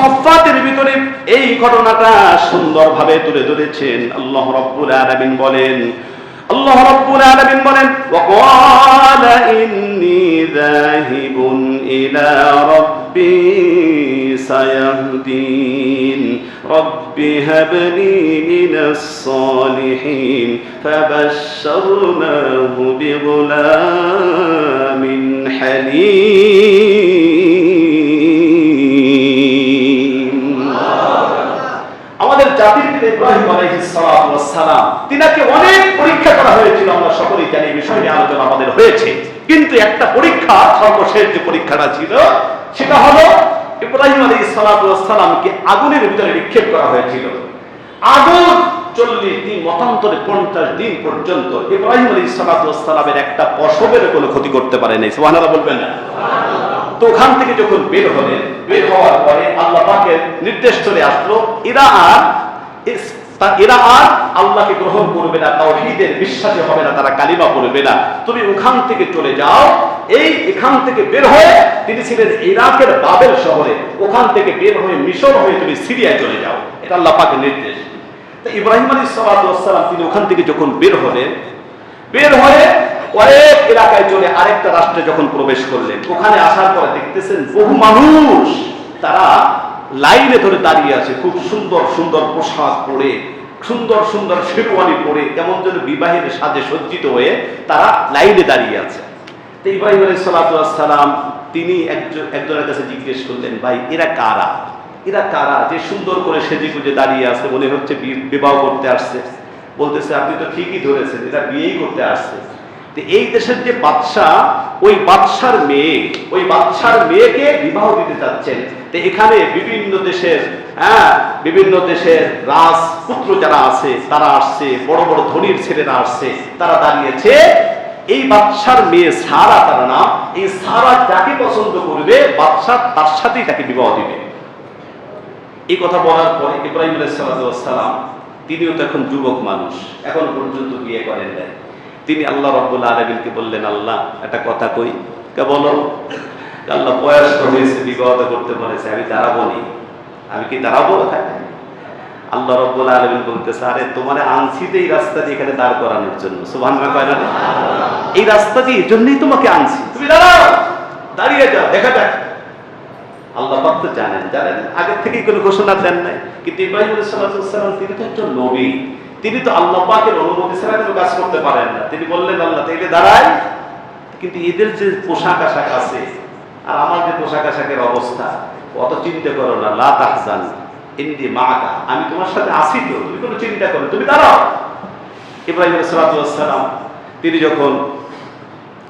সফাতের ভিতরে এই ঘটনাটা সুন্দরভাবে তুলে ধরেছেন। আল্লাহ রব্বুল আলামিন বলেন, আল্লাহ রব্বুল আলামিন বলেন ওয়াকালা ইন্নি যাহিবুন ইলা রব্বি সায়াহদিন। রব্বি হাবলি মিনাস সালিহিন ফাবাশশারনাহু বিগুলামিন হালিম। আগুনের ভিতরে নিক্ষেপ করা হয়েছিল। আগুন চল্লিশ দিন, মতান্তরে পঞ্চাশ দিন পর্যন্ত ইব্রাহিম আলী সালামের একটা পশবের কোনো ক্ষতি করতে পারে নাই। সোহানারা বলবেন না। তো ওখান থেকে যখন বের হলেন, বের হওয়ার পরে আল্লাহ পাকের নির্দেশ চলে আসলো এরা আর এরা আর আল্লাহকে গ্রহণ করবে না, তাওহীদের বিশ্বাসে হবে না, তারা কালিমা পড়বে না। তুমি ওখান থেকে চলে যাও, এই এখান থেকে বের হয়ে তিনি ছিলেন ইরাকের বাবেল শহরে, ওখান থেকে বের হয়ে মিশর হয়ে তুমি সিরিয়ায় চলে যাও। এটা আল্লাহ পাকের নির্দেশ। তো ইব্রাহিম আলী সালাম, তিনি ওখান থেকে যখন বের হলেন, বের হয়ে কয়েক এলাকায় চলে আরেকটা রাষ্ট্রে যখন প্রবেশ করলেন, ওখানে আসার পরে দেখতেছেন বহু মানুষ, তারা লাইনে ধরে দাঁড়িয়ে আছে, খুব সুন্দর সুন্দর পোশাক পরে, সুন্দর সুন্দর শেরওয়ানি পরে, কেমন যেন বিবাহের সাজে সজ্জিত হয়ে তারা লাইনে দাঁড়িয়ে আছে। তো ইব্রাহিম আলী সালাম, তিনি একজন, একজনের কাছে জিজ্ঞেস করলেন, ভাই, এরা কারা? এরা কারা যে সুন্দর করে সেজে গুজে দাঁড়িয়ে আছে? মনে হচ্ছে বিবাহ করতে আসছে। বলতেছে, আপনি তো ঠিকই ধরেছেন, এরা বিয়েই করতে আসছে। এই দেশের যে বাদশাহ, ওই বাদশার মেয়ে, ওই বাদশার মেয়েকে বিবাহ দিতে চাচ্ছেন। তো এখানে বিভিন্ন দেশের হ্যাঁ বিভিন্ন দেশের রাজপুত্র যারা আছে, তারা আসছে, বড় বড় ধনীর ছেলেরা আসছে, তারা দাঁড়িয়েছে। এই বাদশার মেয়ে সারা তার নাম, এই সারা যাকে পছন্দ করবে, বাদশাহ তার সাথেই তাকে বিবাহ দিবে। এই কথা বলার পরে ইব্রাহিম আলাইসালাম তিনিও তো এখন যুবক মানুষ, এখন পর্যন্ত বিয়ে করেন নাই। তিনি আল্লাহ রব্বুল আলমিনকে বললেন, আল্লাহ, একটা কথা কই। কে বলো? আল্লাহ বয়স্ক হয়েছে, বিবাহ তো করতে বলেছে, আমি দাঁড়াবো নি। আমি কি দাঁড়াবো আল্লাহ রব্বুল আলমিন বলতেছে, আরে, তোমার আনছি তো এই রাস্তা দিয়ে এখানে দাঁড় করানোর জন্য। সুভান কয় এই রাস্তা দিয়ে জন্যই তোমাকে আনছি। তুমি দাঁড়াও, দাঁড়িয়ে যাও, দেখা যাক। আল্লাহ পাক তো জানেন জানেন, আগের থেকেই কোনো ঘোষণা দেন নাই। কিন্তু ইব্রাহিম সাল্লাম তিনি তো একজন নবী। তিনি তো আল্লাহ পাকের অনুমতি ছাড়া কোনো কাজ করতে পারেন না। তিনি বললেন, আল্লাহ, তাইলে দাঁড়ায়। কিন্তু এদের যে পোশাক আশাক আছে আর আমার যে পোশাক আশাকের অবস্থা, অত চিন্তা করো না। লা তাহজান, ইন্দি মাকা। আমি তোমার সাথে আসি তো, তুমি কোনো চিন্তা করো তুমি দাঁড়াও। ইব্রাহিম সালাম, তিনি যখন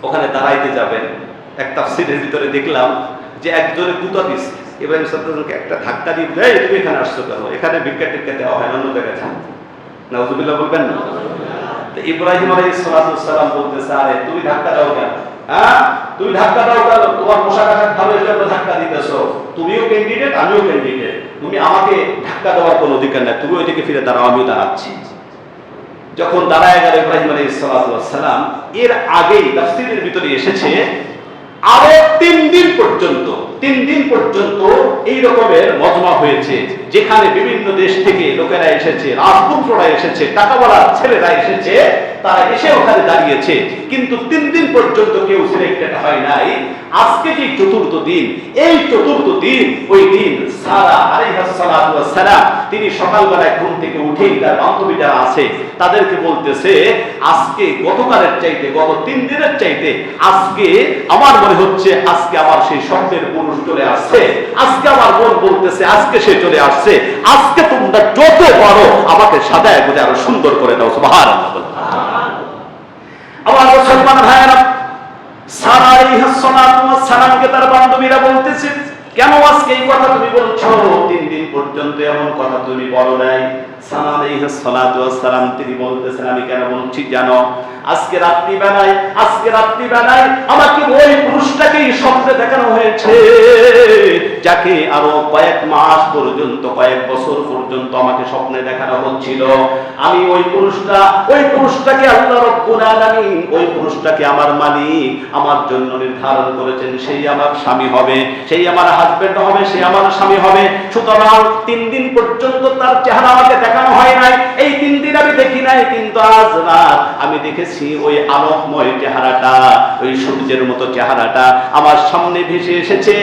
ওখানে দাঁড়াইতে যাবেন, এক তাফসিরের ভিতরে দেখলাম যে একজনে গুতা দিচ্ছে ইব্রাহিম সাল্লামকে একটা ধাক্কা দিয়ে দেয় তুমি এখানে আসছো কেন? এখানে ভিক্ষা টিক্ষা দেওয়া হয় অন্য জায়গায় নাউজুবিল্লাহ বলবেন না? তো ইব্রাহিম আলাইহিস বলতেছে, আরে, তুমি ধাক্কা দাও কেন? হ্যাঁ? ধাক্কা দাও কেন? তোমার পোশাক আশাক ভালো ধাক্কা দিতেছো। তুমিও ক্যান্ডিডেট আমিও ক্যান্ডিডেট তুমি আমাকে ধাক্কা দেওয়ার কোনো অধিকার নাই। তুমি ওইদিকে ফিরে দাঁড়াও, আমিও দাঁড়াচ্ছি। যখন দাঁড়ায় গেল ইব্রাহিম আলী সালাম এর আগেই তাফসিরের ভিতরে এসেছে, আরও তিন দিন পর্যন্ত তিন দিন পর্যন্ত এই রকমের মজমা হয়েছে, যেখানে বিভিন্ন দেশ থেকে লোকেরা এসেছে, রাজপুত্ররা এসেছে টাকাওয়ালা ছেলেরা এসেছে তারা এসে ওখানে দাঁড়িয়েছে। কিন্তু তিন দিন পর্যন্ত কেউ সিলেক্টেড হয় নাই। আজকে যে চতুর্থ দিন? এই চতুর্থ দিন, ওই দিন সারা সালাম। তিনি সকালবেলায় ঘুম থেকে উঠেই তার বান্ধবী যারা আছে, তাদেরকে বলতেছে, আজকে গতকালের চাইতে গত তিন দিনের চাইতে আজকে আমার মনে হচ্ছে আজকে আমার সেই স্বপ্নের পুরুষ চলে আসছে। আজকে আমার মন বলতেছে, আজকে সে চলে আসছে। আজকে তোমরা যত পারো আমাকে সাজায় বুঝে আরও সুন্দর করে দাও বলে। আমার মুসলমান ভাইয়েরা বান্ধবীরা বলতেছে, কেন আজকে এই কথা তুমি বলছো? তিন দিন পর্যন্ত এমন কথা তুমি বলো নাই। যাকে আরও কয়েক মাস পর্যন্ত, কয়েক বছর পর্যন্ত আমাকে স্বপ্নে দেখানো হচ্ছিল। আমি ওই পুরুষটা, ওই পুরুষটাকে ওই পুরুষটাকে আমার মালিক, আমার জন্য নির্ধারণ করেছেন। সেই আমার স্বামী হবে, সেই আমার হাজবেন্ড হবে সে আমার স্বামী হবে। সুতরাং তিন দিন পর্যন্ত তার চেহারা আমাকে দেখানো হয় নাই। এই তিন দিন আমি দেখি নাই, কিন্তু আজ রাত আমি দেখেছি ওই আলোকময় চেহারাটা, ওই সূর্যের মতো চেহারাটা আমার সামনে ভেসে এসেছে।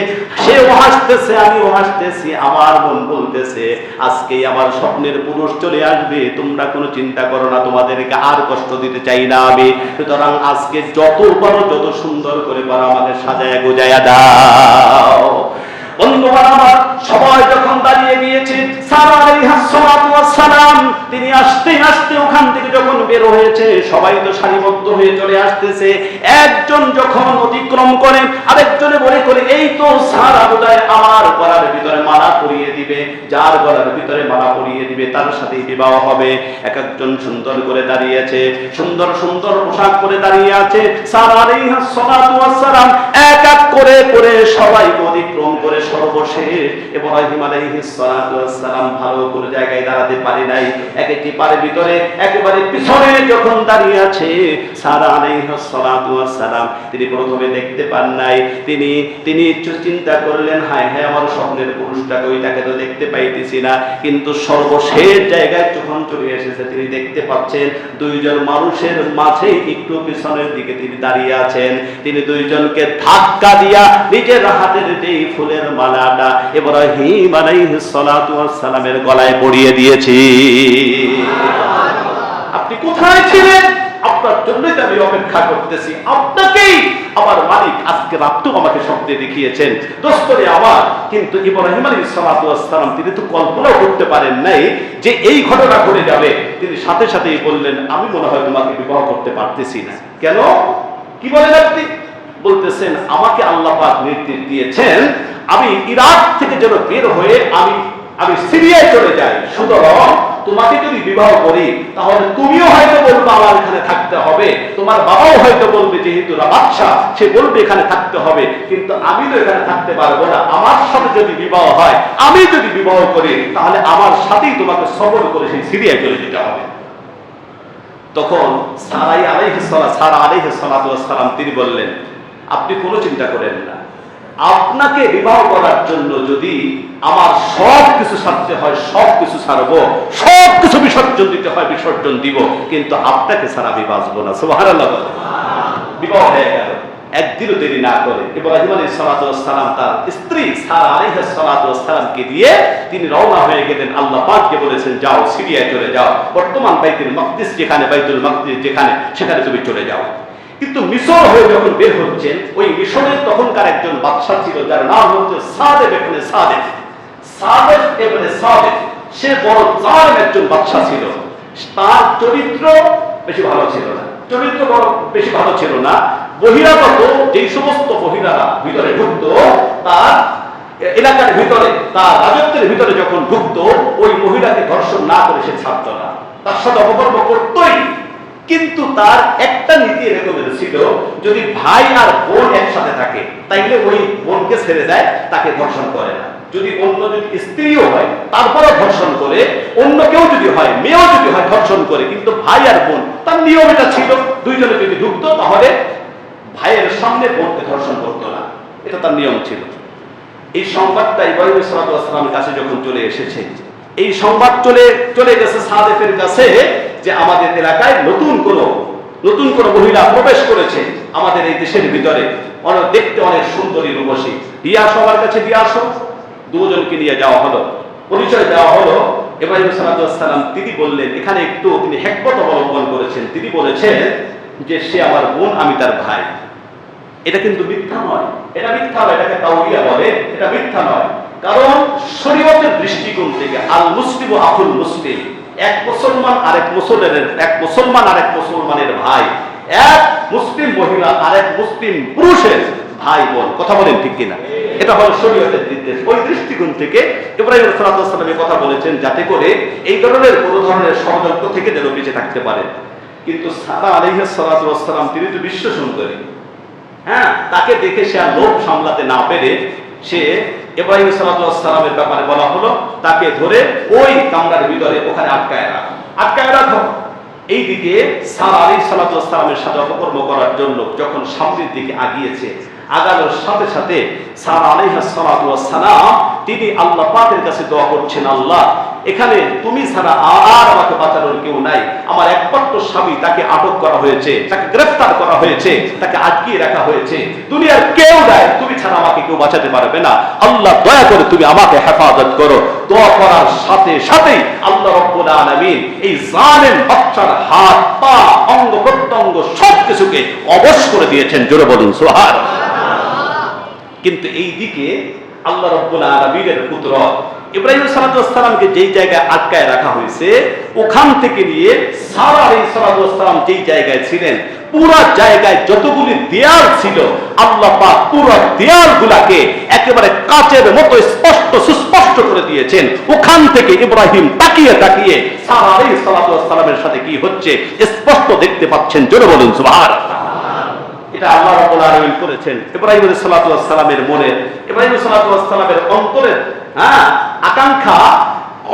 সেও হাসতেছে, আমিও হাসতেছি, আমার মন বলতেছে, আজকেই আমার স্বপ্নের পুরুষ চলে আসবে, তোমরা কোনো চিন্তা করো না, তোমাদেরকে আর কষ্ট দিতে চাই না আমি। সুতরাং আজকে যত পারো, যত সুন্দর করে পারো, আমাদের সাজায় গোজায়া দাও। বন্ধুগণ আমার সবাই যখন দাঁড়িয়ে গিয়েছে সালাম তিনি আসতে আসতে ওখান থেকে যখন বের হয়েছে, সবাই তো সারিবদ্ধ হয়ে চলে আসতেছে। একজন যখন অতিক্রম করে, আরেকজনে বলে করে, এই তো আমার গলার ভিতরে মালা পরিয়ে দিবে, যার গলার ভিতরে মালা পরিয়ে দিবে, তার সাথে বিবাহ হবে। এক একজন সুন্দর করে দাঁড়িয়ে আছে, সুন্দর সুন্দর পোশাক পরে দাঁড়িয়ে আছে। সালাম এক এক করে করে সবাই অতিক্রম করে সর্বশেষ। ইব্রাহিম আলাইহিস সালাতু ভালো করে জায়গায় দাঁড়াতে পারে নাই। এক একটি পারে ভিতরে, একেবারে পিছনে যখন দাঁড়িয়ে আছে, সারা সালাম, তিনি প্রথমে দেখতে পান নাই। তিনি তিনি চিন্তা করলেন, হায় হায়, আমার স্বপ্নের পুরুষটাকে ওইটাকে তো দেখতে পাইতেছি না। কিন্তু সর্বশেষ জায়গায় যখন চলে এসেছে, তিনি দেখতে পাচ্ছেন দুইজন মানুষের মাঝে একটু পিছনের দিকে তিনি দাঁড়িয়ে আছেন। তিনি দুইজনকে ধাক্কা দিয়া নিজের হাতের যেই ফুলের মালাটা ইব্রাহিম আলাইহিস সালাতু ওয়াস সালামের গলায় পরিয়ে দিয়েছি। আপনি কোথায় ছিলেন? আপনার জন্যই আমি অপেক্ষা করতেছি। আপনাকেই আমার মালিক আজকে রাত্রেও আমাকে দেখিয়েছেন। দোস্তরে আমার, কিন্তু ইব্রাহিম আলী সালাম, তিনি তো কল্পনাও করতে পারেন নাই যে এই ঘটনা ঘটে যাবে। তিনি সাথে সাথেই বললেন, আমি মনে হয় তোমাকে বিবাহ করতে পারতেছি না। কেন? কি বলেন আপনি? বলতেছেন, আমাকে আল্লাহ নির্দেশ দিয়েছেন, আমি ইরাক থেকে যেন বের হয়ে আমি আমি সিরিয়ায় চলে যাই। সুতরাং তোমাকে যদি বিবাহ করি, তাহলে তুমিও হয়তো বলবে, আমার এখানে থাকতে হবে। তোমার বাবাও হয়তো বলবে, যেহেতু বাচ্চা সে বলবে এখানে থাকতে হবে। কিন্তু আমি তো এখানে থাকতে পারব না। আমার সাথে যদি বিবাহ হয়, আমি যদি বিবাহ করি, তাহলে আমার সাথেই তোমাকে সবর করে সেই সিরিয়ায় চলে যেতে হবে। তখন সারাই আলাইহিস সারা সালাতু সালাম, তিনি বললেন, আপনি কোনো চিন্তা করেন না। আপনাকে বিবাহ করার জন্য যদি আমার সব কিছু ছাড়তে হয়, সব কিছু ছাড়বো সব কিছু বিসর্জন দিতে হয়, বিসর্জন দিব, কিন্তু আপনাকে ছাড়া আমি বাঁচবো না। বলেন। বিবাহ হয়ে গেল। একদিনও দেরি না করে ইব্রাহিম সালাতু সালাম তার স্ত্রী সালামকে দিয়ে তিনি রওনা হয়ে গেলেন। আল্লাহ পাককে বলেছেন, যাও, সিরিয়ায় চলে যাও। বর্তমান বাইতুল মাকদিস যেখানে, বাইতুল মাকদিস যেখানে, সেখানে তুমি চলে যাও। কিন্তু মিশর হয়ে যখন বের হচ্ছেন, ওই মিশরের তখনকার একজন বাদশা ছিল, যার নাম হচ্ছে সাদেব এখানে সাদেব সাদেব এখানে সাদেব সে বড় জালেম একজন বাদশা ছিল। তার চরিত্র বেশি ভালো ছিল না। চরিত্র বড় বেশি ভালো ছিল না। বহিরাগত, যেই সমস্ত মহিলারা ভিতরে ঢুকতো, তার এলাকার ভিতরে, তার রাজত্বের ভিতরে যখন ঢুকতো, ওই মহিলাকে ধর্ষণ না করে সে ছাড়তো না। তার সাথে অপকর্ম করতোই কিন্তু তার একটা নীতি এরকমের ছিল, যদি ভাই আর বোন একসাথে থাকে, তাইলে ওই বোনকে ছেড়ে দেয়, তাকে ধর্ষণ করে না। যদি অন্য যদি স্ত্রীও হয় তারপরে ধর্ষণ করে, অন্য কেউ যদি হয়, মেয়েও যদি হয়, ধর্ষণ করে। কিন্তু ভাই আর বোন, তার নিয়ম এটা ছিল, দুইজনে যদি ঢুকতো, তাহলে ভাইয়ের সামনে বোনকে ধর্ষণ করতো না। এটা তার নিয়ম ছিল। এই সংবাদটা ইব্রাহিম সালামের কাছে যখন চলে এসেছে এই সংবাদ চলে চলে গেছে সাদেফের কাছে যে আমাদের এলাকায় নতুন কোন নতুন কোন মহিলা প্রবেশ করেছে আমাদের এই দেশের ভিতরে। অনেক দেখতে অনেক সুন্দরী রূপসী। দিয়ে আমার কাছে, দিয়ে আসো। দুজনকে নিয়ে যাওয়া হলো। পরিচয় দেওয়া হলো। ইব্রাহিম সালাম তিনি বললেন, এখানে একটু তিনি হেকমত অবলম্বন করেছেন। তিনি বলেছেন যে সে আমার বোন, আমি তার ভাই। এটা কিন্তু মিথ্যা নয়। এটা মিথ্যা নয়। এটাকে তাওরিয়া বলে। এটা মিথ্যা নয়। কারণ শরীয়তের দৃষ্টিকোণ থেকে আল মুসলিম ও আকুল মুসলিম। এক মুসলমান আরেক মুসলমানের এক মুসলমান আরেক মুসলমানের ভাই। এক মুসলিম মহিলা আরেক মুসলিম পুরুষের ভাই বোন। কথা বলেন ঠিক কিনা? এটা হলো শরীয়তের নির্দেশ। ওই দৃষ্টিকোণ থেকে ইব্রাহিম সালাতামের কথা বলেছেন যাতে করে এই ধরনের কোনো ধরনের ষড়যন্ত্র থেকে যেন বেঁচে থাকতে পারে। কিন্তু সারা আলহ সালাতাম তিনি তো বিশ্ব সুন্দরী। হ্যাঁ তাকে দেখে সে আর লোভ সামলাতে না পেরে সে ইব্রাহিম সালামের ব্যাপারে বলা হলো, তাকে ধরে ওই কামরার ভিতরে ওখানে আটকায় রাখো। আটকায় রাখো। এইদিকে সারা আলী সালাতামের সাথে অপকর্ম করার জন্য যখন সামনের দিকে আগিয়েছে, আগানোর সাথে সাথে সারা আলাইহা সালাম তিনি আল্লাহ পাকের কাছে দোয়া করছেন, আল্লাহ এখানে তুমি ছাড়া আর আমাকে বাঁচানোর কেউ নাই। আমার একমাত্র স্বামী তাকে আটক করা হয়েছে, তাকে গ্রেফতার করা হয়েছে, তাকে আটকিয়ে রাখা হয়েছে। দুনিয়ার কেউ নাই, তুমি ছাড়া আমাকে কেউ বাঁচাতে পারবে না। আল্লাহ দয়া করে তুমি আমাকে হেফাজত করো। দোয়া করার সাথে সাথেই আল্লাহ রব্বুল এই জালেম বাচ্চার হাত, পা, অঙ্গ প্রত্যঙ্গ সব কিছুকে অবশ করে দিয়েছেন। জোরে বলুন সোহার কিন্তু এই দিকে আল্লাহ রব্বুল পুত্র। ইব্রাহিম যেই জায়গায় আটকায় রাখা হয়েছে, ওখান থেকে নিয়ে সারা আলী যেই জায়গায় ছিলেন, পুরো জায়গায় যতগুলি দেয়াল ছিল, আল্লাহ পাক পুরো দেয়াল গুলাকে একেবারে কাচের মতো স্পষ্ট, সুস্পষ্ট করে দিয়েছেন। ওখান থেকে ইব্রাহিম তাকিয়ে তাকিয়ে সারা আলী সাথে কি হচ্ছে, স্পষ্ট দেখতে পাচ্ছেন। জোরে বলুন এটা আল্লাহ রাব্বুল আলামিন করেছেন। ইব্রাহিম আলাইহিস সালাতু সালামের মনে, ইব্রাহিম আলাইহিস সালাতু সালামের অন্তরের হ্যাঁ আকাঙ্ক্ষা,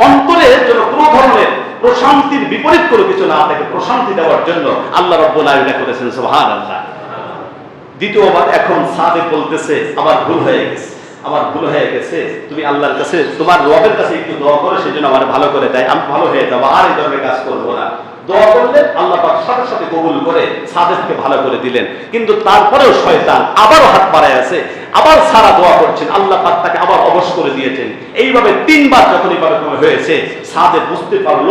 অন্তরে যেন কোনো ধরনের প্রশান্তির বিপরীত কোনো কিছু না থাকে, প্রশান্তি দেওয়ার জন্য আল্লাহ রাব্বুল আলামিন করেছেন, সুবহানাল্লাহ। দ্বিতীয়বার এখন সাদেক বলতেছে, আমার ভুল হয়ে গেছে, আমার ভুল হয়ে গেছে, তুমি আল্লাহর কাছে, তোমার রবের কাছে একটু দোয়া করো, সেজন্য আমার ভালো করে দেয়, আমি ভালো হয়ে যাব, আর এই ধরনের কাজ করব না। দোয়া করলেন আল্লাহ পাক সাথে সাথে কবুল করে, সাদেককে ভালো করে দিলেন। কিন্তু তারপরেও শয়তান আবারও হাত বাড়ায় আছে, আবার সারা দোয়া করছেন। আল্লাহ পাক তাকে আবার অবশ করে দিয়েছেন। এইভাবে তিনবার যখন এইভাবে হয়েছে সাদে বুঝতে পারল,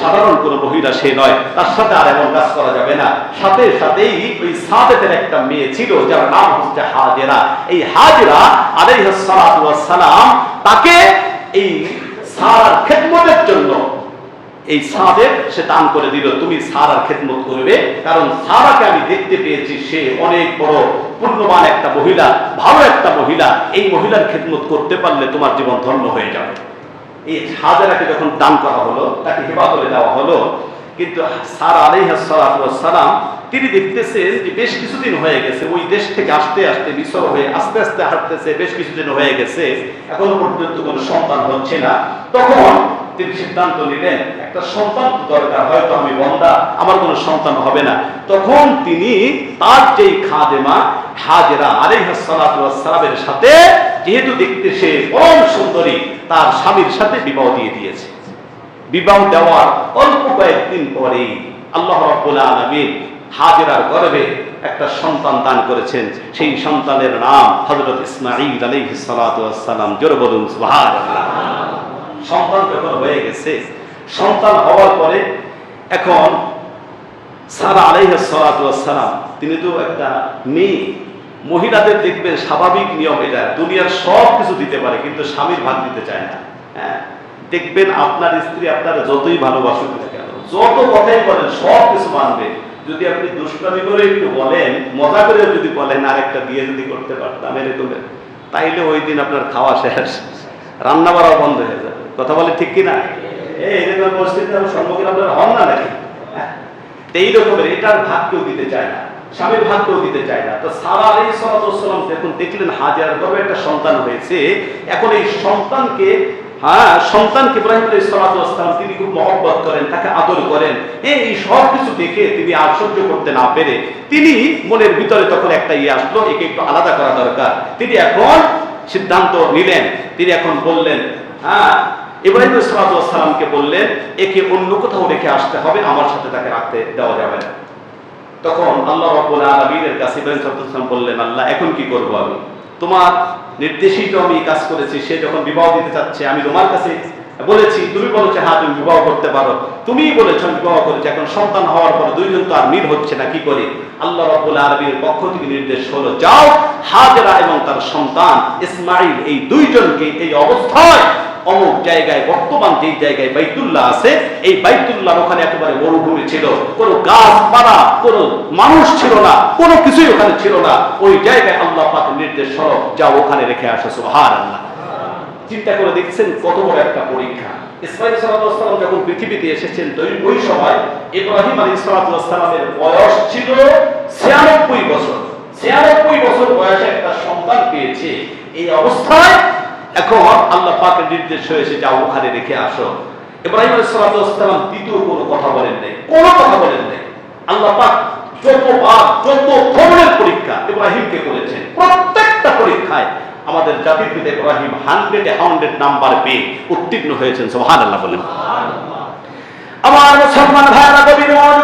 সাধারণ কোনো মহিলা সে নয়। তার সাথে আর এমন কাজ করা যাবে না। সাথে সাথেই ওই সাদেকের একটা মেয়ে ছিল, যার নাম হচ্ছে হাজেরা। এই হাজেরা, আলাইহিস সালাম, তাকে এই সারার খেদমতের জন্য এই সাদের সে দান করে দিল। তুমি সারার খেদমত করবে। কারণ সারাকে আমি দেখতে পেয়েছি, সে অনেক বড় পূর্ণবান একটা মহিলা, ভালো একটা মহিলা। এই মহিলার খেদমত করতে পারলে তোমার জীবন ধন্য হয়ে যাবে। এই হাজারাকে যখন দান করা হলো, তাকে হেবা করে দেওয়া হলো, কিন্তু সারা আলাইহাসালাম তিনি দেখতেছেন যে বেশ কিছুদিন হয়ে গেছে, ওই দেশ থেকে আসতে আসতে মিশর হয়ে আস্তে আস্তে হাঁটতেছে, বেশ কিছুদিন হয়ে গেছে, এখনও পর্যন্ত কোনো সন্তান হচ্ছে না। তখন তিনি সিদ্ধান্ত নিলেন, একটা সন্তান দরকার, হয়তো আমি বন্দা, আমার কোনো সন্তান হবে না। তখন তিনি তার যেই খাদেমা, হাজেরা সাথে, যেহেতু দেখতে সে পরম সুন্দরী, তার স্বামীর সাথে বিবাহ দিয়ে দিয়েছে। বিবাহ দেওয়ার অল্প কয়েকদিন পরেই আল্লাহ রাব্বুল আলামিন হাজেরার একটা সন্তান দান করেছেন। সেই সন্তানের নাম আলাইহিস সালাতু সালাম। জোরে বলুন, সুবহানাল্লাহ। সন্তান যখন হয়ে গেছে, সন্তান হওয়ার পরে এখন সারা আলাইহিস সালাতু ওয়াস সালাম তিনি তো একটা মেয়ে, মহিলাদের দেখবেন স্বাভাবিক নিয়ম এটা, দুনিয়ার সব কিছু দিতে পারে, কিন্তু স্বামীর ভাগ দিতে চায় না। হ্যাঁ দেখবেন আপনার স্ত্রী আপনার যতই ভালোবাসুক না কেন, যত কথাই বলেন, সব কিছু মানবে। যদি আপনি দুষ্টামি করে একটু বলেন, মজা করে যদি বলেন আর একটা বিয়ে যদি করতে পারতাম, এরকম। তাইলে ওই দিন আপনার খাওয়া শেষ রান্না বাড়াও বন্ধ হয়ে যাবে কথা বলে ঠিক কিনা? হ্যাঁ? হ্যাঁ তিনি খুব মহব্বত করেন, তাকে আদর করেন। এই সব কিছু দেখে তিনি সহ্য করতে না পেরে তিনি মনের ভিতরে তখন একটা ইয়ে আসলো, একে একটু আলাদা করা দরকার। তিনি এখন সিদ্ধান্ত নিলেন। তিনি এখন বললেন হ্যাঁ ইব্রাহিম সালামকে বললেন, একে অন্য কোথাও রেখে আসতে হবে, আমার সাথে তাকে রাখতে দেওয়া যাবে না। তখন আল্লাহ রাব্বুল আলামিনের কাছে ইব্রাহিম বললেন, আল্লাহ, এখন কি করব আমি? তোমার নির্দেশেই তো আমি কাজ করেছি, সে যখন বিবাহ দিতে চাচ্ছে, আমি তোমার কাছে বলেছি, তুমি বলেছ হ্যাঁ তুমি বিবাহ করতে পারো। তুমিই বলেছ বিবাহ করেছি, এখন সন্তান হওয়ার পরে দুইজন তো আর মিল হচ্ছে না, কি করে? আল্লাহ রাব্বুল আলামিনের পক্ষ থেকে নির্দেশ হলো, যাও হাজরা এবং তার সন্তান ইসমাইল এই দুইজনকে এই অবস্থায় অমুক জায়গায় বর্তমান যেই জায়গায় বাইতুল্লাহ আছে, এই বাইতুল্লাহ ওখানে একেবারে মরুভূমি ছিল। কোনো গাছপালা, কোনো মানুষ ছিল না, কোনো কিছুই ওখানে ছিল না। ওই জায়গায় আল্লাহ পাক নির্দেশ সরব যাও ওখানে রেখে আসো সুবহান আল্লাহ চিন্তা করে দেখছেন কত বড় একটা পরীক্ষা। ইসমাইল সালাম যখন পৃথিবীতে এসেছেন ওই সময় ইব্রাহিম আলী সালামের বয়স ছিল ছিয়ানব্বই বছর। ছিয়ানব্বই বছর বয়সে একটা সন্তান পেয়েছে। এই অবস্থায় এখন আল্লাহ পাকের নির্দেশ হয়েছে যাও, ওখানে রেখে আসো ইব্রাহিম আলী সালাম দ্বিতীয় কোনো কথা বলেন নাই, কোনো কথা বলেন নাই আল্লাহ পাক যতবার, যত ধরনের পরীক্ষা ইব্রাহিমকে করেছেন, প্রত্যেকটা পরীক্ষায় আমাদের জাতির পিতা ইব্রাহিম হান্ড্রেড নাম্বার পেয়ে উত্তীর্ণ হয়েছেন সোহান আল্লাহ বলেন আমার মুসলমান ভাইরা মনোযোগ।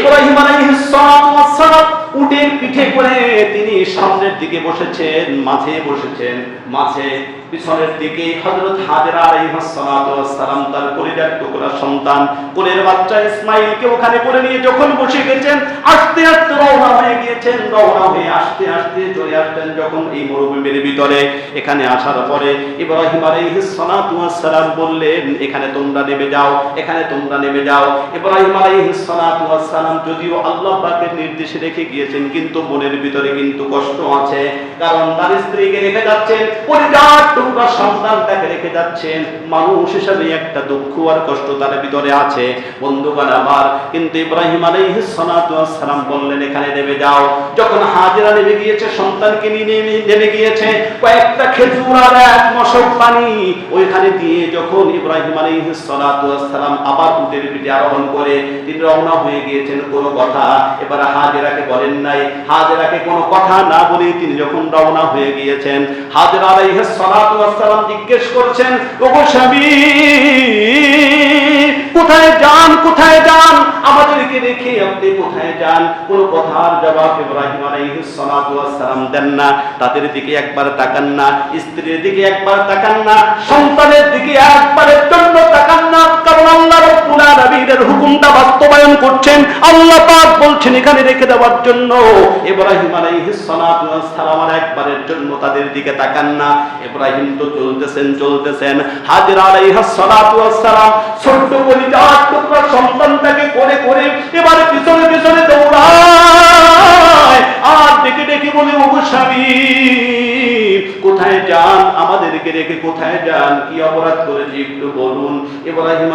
ইব্রাহিম আলাইহিস সালাম উটের পিঠে করে তিনি সামনের দিকে বসেছেন মাঝে বসেছেন মাঝে পিছনের দিকে হযরত হাজরা আলাইহিস সালাতু সালাম তার টুকরা সন্তান, কোলের বাচ্চা ইসমাইলকে ওখানে নিয়ে যখন বসে গেছেন, আস্তে আস্তে রওনা হয়ে গিয়েছেন, রওনা হয়ে আস্তে আস্তে চলে আসতেন যখন এই মরুভূমির ভিতরে। এখানে আসার পরে ইব্রাহিম আলাইহিস সালাতু সালাম বললেন, এখানে তোমরা নেমে যাও, এখানে তোমরা নেমে যাও। ইব্রাহিম আলাইহিস সালাতু সালাম যদিও আল্লাহ পাকের নির্দেশে রেখে গিয়েছেন, কিন্তু মনের ভিতরে কিন্তু কষ্ট আছে। কারণ তার স্ত্রীকে রেখে যাচ্ছেন, পরিবার, টুকরা সন্তানটাকে রেখে যাচ্ছেন। মানুষ হিসাবে একটা দুঃখ আর কষ্ট তার ভিতরে আছে। বন্ধুগণ আমার, কিন্তু ইব্রাহিম আলাইহিস সালাতু সালাম বললেন, এখানে নেমে যাও। যখন হাজিরা নেমে গিয়েছে, সন্তানকে নিয়ে নেমে গিয়েছে, কয়েকটা খেজুর আর এক মশক পানি। ওইখানে দিয়ে যখন ইব্রাহিম আলাইহিস সালাতু সালাম আবার উটের পিঠে আরোহণ করে, তিনি রওনা হয়ে গিয়েছেন কোনো কথা। এবার হাজেরাকে বলেন নাই। হাজেরাকে কোনো কথা না বলে তিনি যখন রওনা হয়ে গিয়েছেন। হাজার আলাইহিস সালাতু জিজ্ঞেস করছেন ওগো স্বামী কোথায় যান কোথায় যান? আমাদেরকে রেখে আপনি কোথায় যান, কোন কথার জবাব ইব্রাহিম আলাইহিস সালাতু ওয়াস সালাম দেন না। তাদের দিকে একবার তাকান না, স্ত্রীর দিকে একবার তাকান না, সন্তানের দিকে একবারের জন্য তাকান না, কারণ আল্লাহ রাব্বুল আলামিনের হুকুমটা বাস্তবায়ন করছেন। আল্লাহ পাক বলছেন, এখানে রেখে দেওয়ার জন্য। ইব্রাহিম আলাইহিস সালাতু আর একবারের জন্য তাদের দিকে তাকান না। ইব্রাহিম তো চলতেছেন চলতেছেন। হাজরা আলাইহিস সালাতু ছোট্ট পরিবার টুকরা সন্তানটাকে করে করে এবার পিছনে পিছনে দৌড়ায়। আর ডেকে ডেকে বলে স্বামী, কোথায় যান? আমাদেরকে রেখে কোথায় যান? কি অপরাধ করেছি একটু বলুন। ইব্রাহিম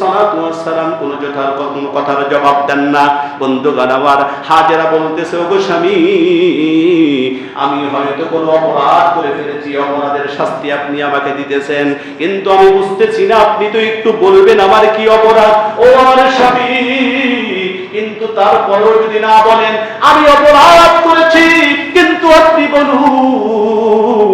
সালাম কোন যথার কোনো কথার জবাব দেন না। হাজেরা বলতেছে, ওগো স্বামী, আমি হয়তো কোনো অপরাধ করে ফেলেছি, অপরাধের শাস্তি আপনি আমাকে দিতেছেন। কিন্তু আমি বুঝতেছি না, আপনি তো একটু বলবেন আমার কি অপরাধ? ও আমার স্বামী কিন্তু তারপরেও যদি না বলেন আমি অপরাধ করেছি কিন্তু আপনি বলুন।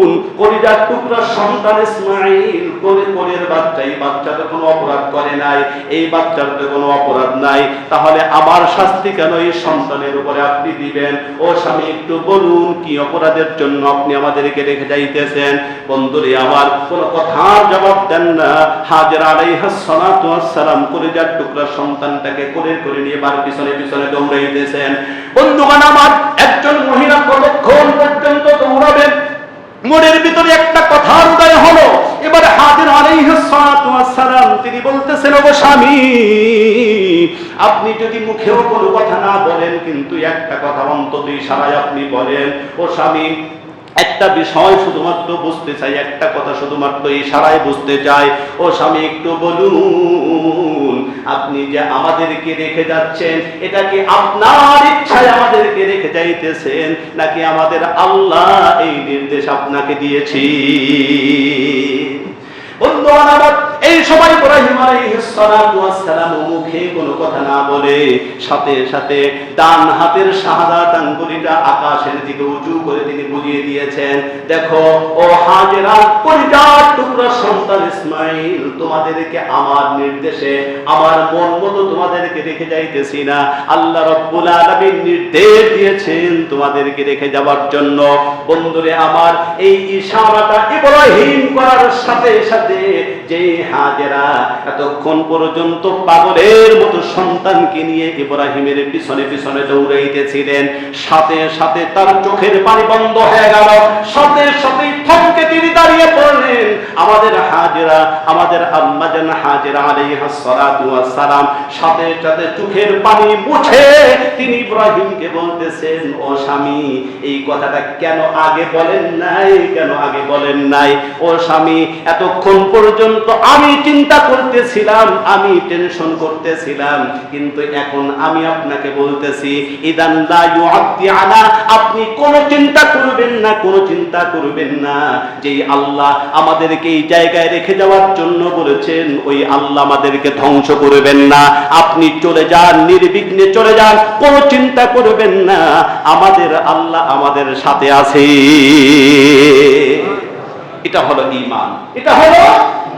কলিজার টুকরা সন্তান ইসমাইল কোলে কোলের বাচ্চা, এই বাচ্চাটা কোনো অপরাধ করে নাই, এই বাচ্চার তো কোনো অপরাধ নাই। তাহলে আমার শাস্তি কেন এই সন্তানের উপরে আপনি দিবেন? ও স্বামী, একটু বলুন, কি অপরাধের জন্য আপনি আমাদেরকে রেখে যাইতেছেন? বন্ধুরে, আমার কোনো কথার জবাব দেন না। হাজার আলাইহাস সালাতু ওয়াসসালাম কলিজার টুকরা সন্তানটাকে কোলে করে নিয়ে বার পিছনে পিছনে দৌড়াইতেছেন। বন্ধুগণ, আমার একজন মহিলা কতক্ষণ পর্যন্ত দৌড়াবেন। মনের ভিতরে একটা কথার উদয় হলো। এবারে হাজির আলাইহিস সালাতু তিনি বলতেছেন, ওগো স্বামী, আপনি যদি মুখেও কোনো কথা না বলেন, কিন্তু একটা কথা অন্তত ইশারায় আপনি বলেন, ও স্বামী, একটা বিষয় শুধুমাত্র বুঝতে চাই, একটা কথা শুধুমাত্র ইশারায় বুঝতে চাই। ও স্বামী, একটু বলুন, আপনি যে আমাদেরকে রেখে যাচ্ছেন, এটা কি আপনার ইচ্ছায় আমাদেরকে রেখে নাকি আমাদের আল্লাহ এই নির্দেশ আপনাকে দিয়েছি বন্ধু এই সময় ইব্রাহিম আলাইহিস সালাতু ওয়াস সালাম মুখে কোনো কথা না বলে, সাথে সাথে ডান হাতের শাহাদাত আঙ্গুলিটা আকাশের দিকে উঁচু করে তিনি বুঝিয়ে দিয়েছেন, দেখো, ও হাজেরা, পরিবার টুকরা সন্তান ইসমাইল, তোমাদেরকে আমার নির্দেশে, আমার মন মতো তোমাদেরকে রেখে যাইতেছি না। আল্লাহ রব্বুল আলামিন নির্দেশ দিয়েছেন তোমাদেরকে রেখে যাওয়ার জন্য। বন্ধুরে আমার, এই ইশারাটা ইব্রাহিম করার সাথে সাথে, যে হাজেরা, এতক্ষণ পর্যন্ত পাগলের মতো সন্তানকে নিয়ে ইব্রাহিমের পিছনে পিছনে দৌড়াইতেছিলেন। সাথে সাথে তার চোখের পানি বন্ধ হয়ে গেল। সাথে সাথে থমকে তিনি দাঁড়িয়ে পড়লেন। আমাদের হাজেরা, আমাদের আম্মাজান হাজেরা আলাইহিস সালাম সাথে সাথে চোখের পানি মুছে তিনি ইব্রাহিমকে বলতেছেন, ও স্বামী, এই কথাটা কেন আগে বলেন নাই? কেন আগে বলেন নাই? ও স্বামী, এতক্ষণ পর্যন্ত আমি চিন্তা করতেছিলাম, আমি টেনশন করতেছিলাম, কিন্তু এখন আমি আপনাকে বলতেছি, ইদান আলা আপনি কোনো চিন্তা করবেন না, কোনো চিন্তা করবেন না। যেই আল্লাহ আমাদেরকে এই জায়গায় রেখে যাওয়ার জন্য বলেছেন, ওই আল্লাহ আমাদেরকে ধ্বংস করবেন না। আপনি চলে যান, নির্বিঘ্নে চলে যান, কোনো চিন্তা করবেন না। আমাদের আল্লাহ আমাদের সাথে আছে। এটা হলো ঈমান। এটা হলো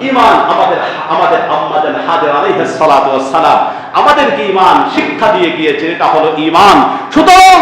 ঈমান আমাদের আমাদের আম্মাজান হাজার আলাইহিস সালাতু ওয়াস সালাম। আমাদেরকে ইমান শিক্ষা দিয়ে গিয়েছে, এটা হলো ইমান সুতরাং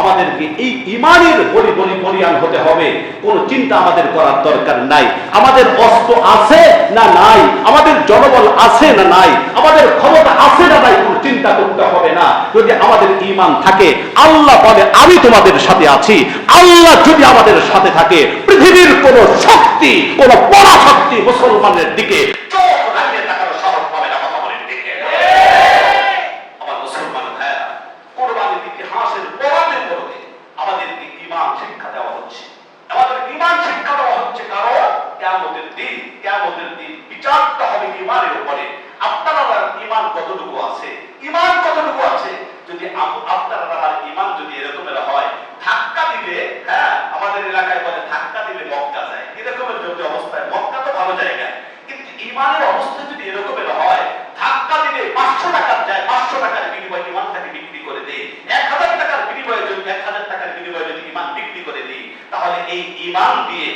আমাদেরকে এই ইমানের বলি বলি বলিয়ান হতে হবে। কোন চিন্তা আমাদের করার দরকার নাই। আমাদের অস্ত্র আছে না নাই? আমাদের জনবল আছে না নাই? আমাদের ক্ষমতা আছে না নাই? কোন চিন্তা করতে হবে না। যদি আমাদের ইমান থাকে, আল্লাহ বলে, আমি তোমাদের সাথে আছি। আল্লাহ যদি আমাদের সাথে থাকে, পৃথিবীর কোন শক্তি, কোন পরাশক্তি মুসলমানের দিকে চোখ রাঙিয়ে তাকানোর সাহস পাবে না কথা বলেন ঠিক কিনা? আমার মুসলমান ভাইয়েরা কোরবানির ইতিহাসের পরতে পরতে আমাদেরকে ইমান শিক্ষা দেওয়া হচ্ছে আমাদের ইমান শিক্ষা দেওয়া হচ্ছে কারণ কেমতের দিন কেমতের দিন হবে ইমানের উপরে। আপনারা ইমান কতটুকু আছে? ইমান কতটুকু আছে? যদি আপ- আপনারা আমার ইমান যদি এরকমের হয়, ধাক্কা দিলে হ্যাঁ আমাদের এলাকায় বলে ধাক্কা দিলে মক্কা যায়। এরকমের যদি অবস্থায়, মক্কা তো ভালো জায়গা। কিন্তু ইমানের অবস্থা যদি এরকমের হয়, ধাক্কা দিলে পাঁচশো টাকার যায়, পাঁচশো টাকার বিনিময়ে ইমানটাকে বিক্রি করে দেয়। এক হাজার টাকার বিনিময়ে যদি এক হাজার টাকার বিনিময়ে যদি ইমান বিক্রি করে দিই তাহলে এই ইমান দিয়ে